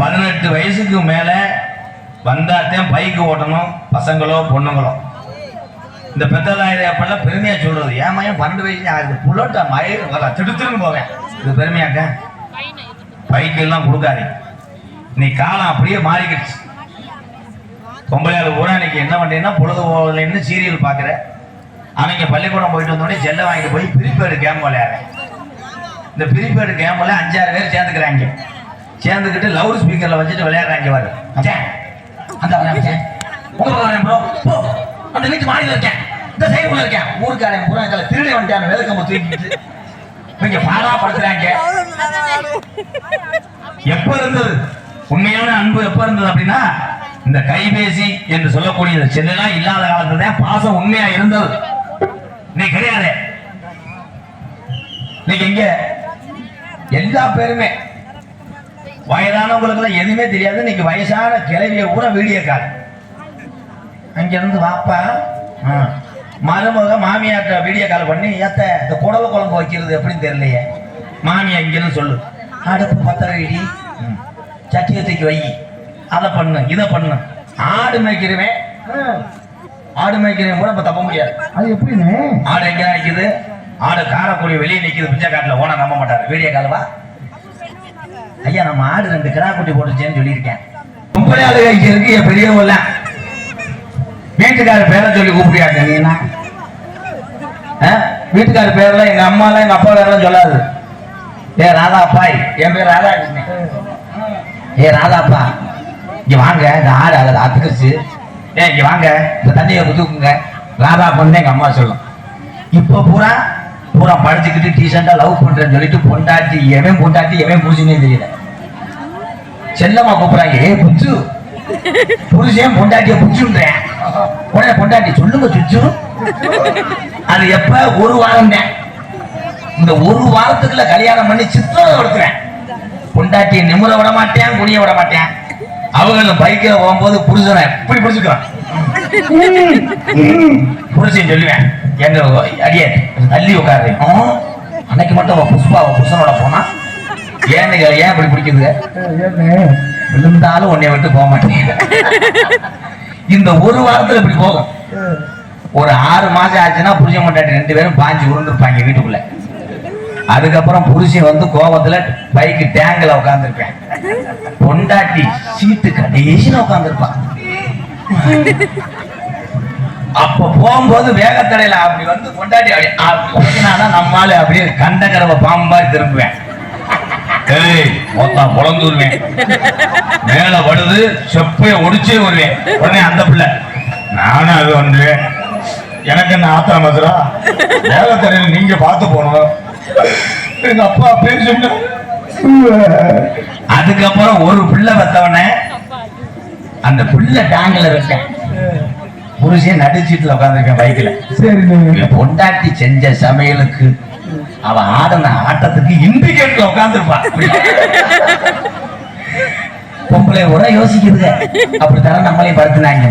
பதினெட்டு வயசுக்கு மேலே வந்தாத்தான் பைக்கு ஓட்டணும் பசங்களோ பொண்ணுங்களோ. இந்த பெத்ததாயிரம் பெருமையா சொல்றது. ஏன் மயம் பன்னெண்டு வயசு ஆகுது? புல்லோட்ட மயிர் வர திடுத்துன்னு போவேன். இது பெருமையாக்க பைக் எல்லாம் கொடுக்காது நீ காலம் அப்படியே மாறிக்கிடுச்சு. பொம்பளையாள் பூரா இன்னைக்கு என்ன பண்றீங்கன்னா பொழுது போகலன்னு சீரியல் பார்க்குற அவங்க பள்ளிக்கூடம் போயிட்டு வந்தோடனே செல்லை வாங்கிட்டு போய் ப்ரீபெய்டு கேம் விளையாடுறேன். இந்த ப்ரீபெய்டு கேமில் அஞ்சாறு பேர் சேர்ந்துக்கிறாங்க. சேர்ந்துக்கிட்டு லவுட் ஸ்பீக்கரில் வச்சுட்டு விளையாடுறாங்க பாரு மச்சான் அந்த வரேன் ப்ரோ போ. அந்த வீட்டு மாடியில் இருக்கேன். இந்த சைடுக்குள்ள இருக்கேன். ஊருக்காரன் பூரா இதில் திருடி வந்துட்டான். வேலைக்கம்பு தூக்கிட்டு இவங்க பாடா படுத்துறாங்க. எப்ப இருந்தது? உண்மையான அன்பு எப்ப இருந்தது அப்படின்னா இந்த கைபேசி என்று சொல்லக்கூடிய இந்த செல்லாம் இல்லாத காலத்துல தான் பாசம் உண்மையா இருந்தது. நீ கிடையாது. இன்னைக்கு எங்க எல்லா பேருமே வயதானவங்களுக்கு எல்லாம் எதுவுமே தெரியாது. இன்னைக்கு வயசான கிளவிய கூட வீடியோ கால் அங்க இருந்து வாப்பா. மருமக மாமியார்ட்ட வீடியோ கால் பண்ணி ஏத்த இந்த குடல குழம்பு வைக்கிறது எப்படின்னு தெரியலையே. மாமியா இங்கன்னு சொல்லு. அடுப்பு பத்தரை இடி. சட்டியை தூக்கி வை. அதை பண்ணு இதை பண்ணு. ஆடு மேய்க்கிறவன். ஆடு மேய்க்கிறவன் கூட இப்ப தப்ப முடியாது. அது எப்படின்னு? ஆடு எங்க நிக்குது? ஆடு காரக்குடி வெளியே நிக்குது பிச்சை காட்டுல ஓன நம்ப மாட்டாரு. வீடியோ காலவா ஐயா நம்ம ஆடு ரெண்டு கிடா குட்டி போட்டுச்சேன்னு சொல்லியிருக்கேன். முப்பது ஆளு இருக்கு என் பெரியவங்க வீட்டுக்கார பேரை சொல்லி கூப்பிடியாக்க நீனா? என்ன வீட்டுக்கார பேர்ல எங்க அம்மா எல்லாம் எங்க அப்பா பேரெல்லாம் சொல்லாது. ஏ ராதா அப்பாய் என் பேர் ராதாகிருஷ்ணன் ஏ ராதாப்பா இங்க வாங்க இந்த ஆடு அதை அத்துக்குச்சு ஏ இங்க வாங்க இந்த தண்ணியை குத்துக்குங்க. ராதா பொண்ணு எங்க அம்மா சொல்லும். இப்போ பூரா பூரா படிச்சுக்கிட்டு டீசெண்டா லவ் பண்றேன்னு சொல்லிட்டு பொண்டாட்டி எவன் பொண்டாட்டி எவன் புரிஞ்சுனே தெரியல. செல்லம்மா கூப்பிடுறாங்க ஏ புச்சு. புருஷன் பொண்டாட்டிய புச்சுன்றேன். உடனே பொண்டாட்டி சொல்லுங்க சுச்சு. அது எப்ப? ஒரு வாரம் தான். இந்த ஒரு வாரத்துக்குள்ள கல்யாணம் பண்ணி சித்திரம் கொடுக்குறேன் பொண்டாட்டியை நிமிர விட மாட்டேன் குனிய விட மாட்டேன். அவங்களும் பைக்கில் போகும்போது புருஷனை எப்படி பிடிச்சுக்கிறான் புருஷன் சொல்லுவேன். எங்க அடியே தள்ளி உட்காரு. அன்னைக்கு மட்டும் புஷ்பா புருஷனோட போனா? ஏன்னு ஏன் இப்படி பிடிக்குது? விழுந்தாலும் உன்னை விட்டு போக மாட்டேங்க இந்த ஒரு வாரத்துல இப்படி போகும். ஒரு ஆறு மாசம் ஆச்சுன்னா புருஷன் பொண்டாட்டி ரெண்டு பேரும் பாஞ்சு உருந்துருப்பாங்க வீட்டுக்குள்ள. அதுக்கப்புறம் புருஷன் வந்து கோபத்துல பைக்கு டேங்கில் உட்காந்துருப்பேன் பொண்டாட்டி சீட்டு கடைசியில் உட்காந்துருப்பான் அப்ப போகும்போது வேகத்தடையில அப்படி வந்து கொண்டாடி அப்படி அப்படி ஓட்டினானா நம்மால அப்படியே கண்டகரவ பாம்பா திரும்புவேன். ஏய் மொத்தம் பொழந்துருவேன். மேல படுது செப்பைய ஒடிச்சே வருவேன். உடனே அந்த பிள்ளை நானும் அது வந்து எனக்கு என்ன ஆத்திரம் மதுரா? வேகத்தடையில நீங்க பார்த்து போகணும். எங்க அப்பா அப்படின்னு சொன்ன அதுக்கப்புறம் ஒரு பிள்ளை பெத்தவனே அந்த பிள்ளை டேங்கில் இருக்கேன். புருஷன் நடுச்சீட்டுல உட்காந்துருக்கேன் பைக்ல இவன் பொண்டாட்டி செஞ்ச சமையலுக்கு அவ ஆடின ஆட்டத்துக்கு இண்டிகேட்டர்ல உட்காந்துருப்பான் பொம்பளை உர யோசிக்குதுங்க அப்படித்தானே நம்மளையும் படுத்துனாங்க.